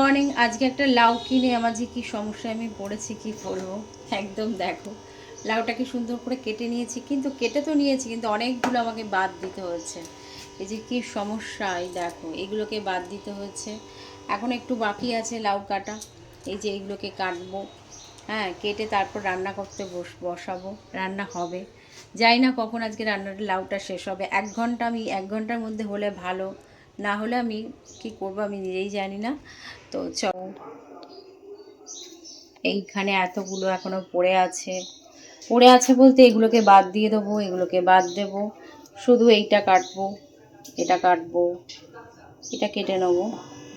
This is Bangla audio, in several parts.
মর্নিং আজকে একটা লাউ কিনে আমার যে কী সমস্যায় আমি পড়েছি, কি বলব? একদম দেখো। লাউটাকে সুন্দর করে কেটে নিয়েছি, কিন্তু কেটে তো নিয়েছি, কিন্তু অনেকগুলো আমাকে বাদ দিতে হয়েছে এই যে কী সমস্যা, এই দেখো, এগুলোকে বাদ দিতে হয়েছে এখন একটু বাকি আছে লাউ কাটা, এই যে এইগুলোকে কাটবো। হ্যাঁ কেটে তারপর রান্না করতে বস, বসাবো, রান্না হবে। যাই না কখন আজকে রান্নাটা লাউটা শেষ হবে। এক ঘণ্টা আমি, এক ঘণ্টার মধ্যে হলে ভালো। না হলে আমি কি করব আমি নিজেই জানি না। তো চল। এইখানে এতগুলো এখনও পড়ে আছে। পড়ে আছে বলতে এগুলোকে বাদ দিয়ে দেবো, এগুলোকে বাদ দেব। শুধু এইটা কাটবো, এটা কাটবো, এটা কেটে নেব।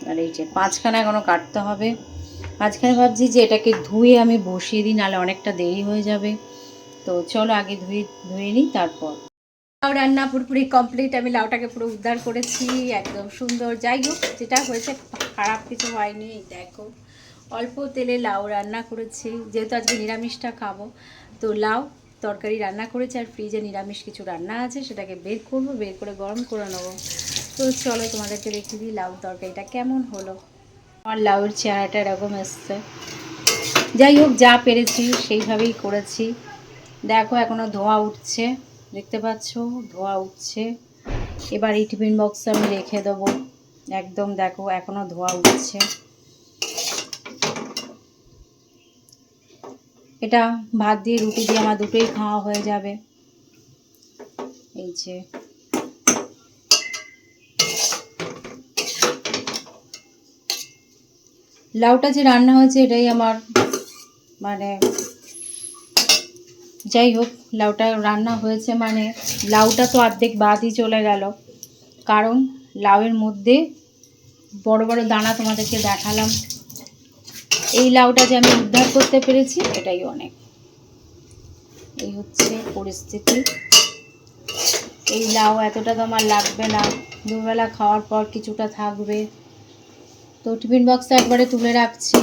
আর এই যে পাঁচখানা এখনও কাটতে হবে। মাঝখানে ভাবছি যে এটাকে ধুয়ে আমি বসিয়ে দিই, নাহলে অনেকটা দেরি হয়ে যাবে। তো চলো আগে ধুয়ে ধুয়ে নিই, তারপর। লাউ রান্না পুরোপুরি কমপ্লিট আমি লাউটাকে পুরো উদ্ধার করেছি, একদম সুন্দর। যাই হোক, যেটা হয়েছে, খারাপ কিছু হয়নি দেখো। অল্প তেলে লাউ রান্না করেছি, যেহেতু আজকে নিরামিষটা খাব, তো লাউ তরকারি রান্না করেছি, আর ফ্রিজে নিরামিষ কিছু রান্না আছে, সেটাকে বের করব, বের করে গরম করে নেব। তো চলো, তোমাদেরকে দেখে দিই লাউ তরকারিটা কেমন হলো। আমার লাউর চেহারাটা এরকম এসছে। যাই হোক, যা পেরেছি, সেইভাবেই করেছি। দেখো এখনও ধোয়া উঠছে। দেখতে পাচ্ছ? ধোঁয়া উঠছে। এবার এই টিফিন বক্সে আমি রেখে দেবো। একদম দেখো এখনও ধোঁয়া উঠছে। এটা ভাত দিয়ে, রুটি দিয়ে আমার দুটোই খাওয়া হয়ে যাবে। এই যে। লাউটা যে রান্না হয়েছে, এটাই আমার মানে যাই হোক লাউটা রান্না হয়েছে মানে লাউটা তো অর্ধেক বাদই চলে গেল। কারণ লাউয়ের মধ্যে বড় বড় দানা তোমাদেরকে দেখালাম। এই লাউটা যে আমি উদ্ধার করতে পেরেছি, এটাই অনেক। এই হচ্ছে পরিস্থিতি। এই লাউ এতটা তো আমার লাগবে না। দুবেলা খাওয়ার পর কিছুটা থাকবে। তো টিফিন বক্সটা একবারে তুলে রাখছি।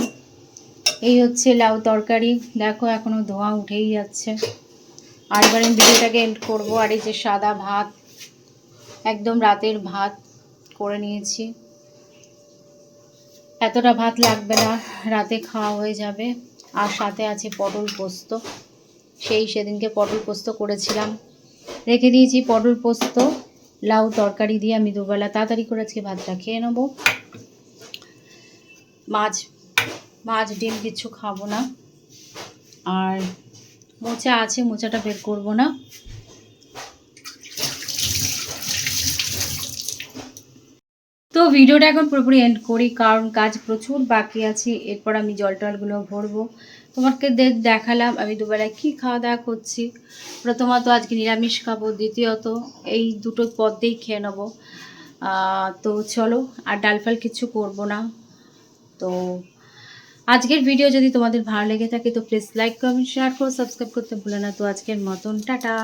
এই হচ্ছে লাউ তরকারি। দেখো এখনও ধোঁয়া উঠেই যাচ্ছে। আর এবার আমি ভিডিওটাকে এন্ড করব। আর এই যে সাদা ভাত, একদম রাতের ভাত করে নিয়েছি। এতটা ভাত লাগবে না, রাতে খাওয়া হয়ে যাবে। আর সাথে আছে পটল পোস্ত। সেই সেদিনকে পটল পোস্ত করেছিলাম। রেখে দিয়েছি পটল পোস্ত, লাউ তরকারি দিয়ে আমি দুবেলা তাড়াতাড়ি করে আজকে ভাতটা খেয়ে নেব। মাছ মাছ ডিম কিছু খাব না। আর মোচা আছে, মোচাটা বের করব না। তো ভিডিওটা এখন পুরোপুরি এন্ড করি, কারণ কাজ প্রচুর বাকি আছে। এরপর আমি জল টলগুলো ভরবো। তোমাকে দেখালাম আমি দুবেলায় কী খাওয়া দাওয়া করছি। প্রথমত আজকে নিরামিষ খাব, দ্বিতীয়ত এই দুটো পদ দিয়েই খেয়ে নেব। তো চলো, আর ডাল ফাল কিছু করব না। তো আজকের ভিডিও যদি তোমাদের ভালো লেগে থাকে, তো প্লিজ লাইক কমেন্ট শেয়ার করো সাবস্ক্রাইব করতে ভুলো না। তো আজকের মতন, টাটা।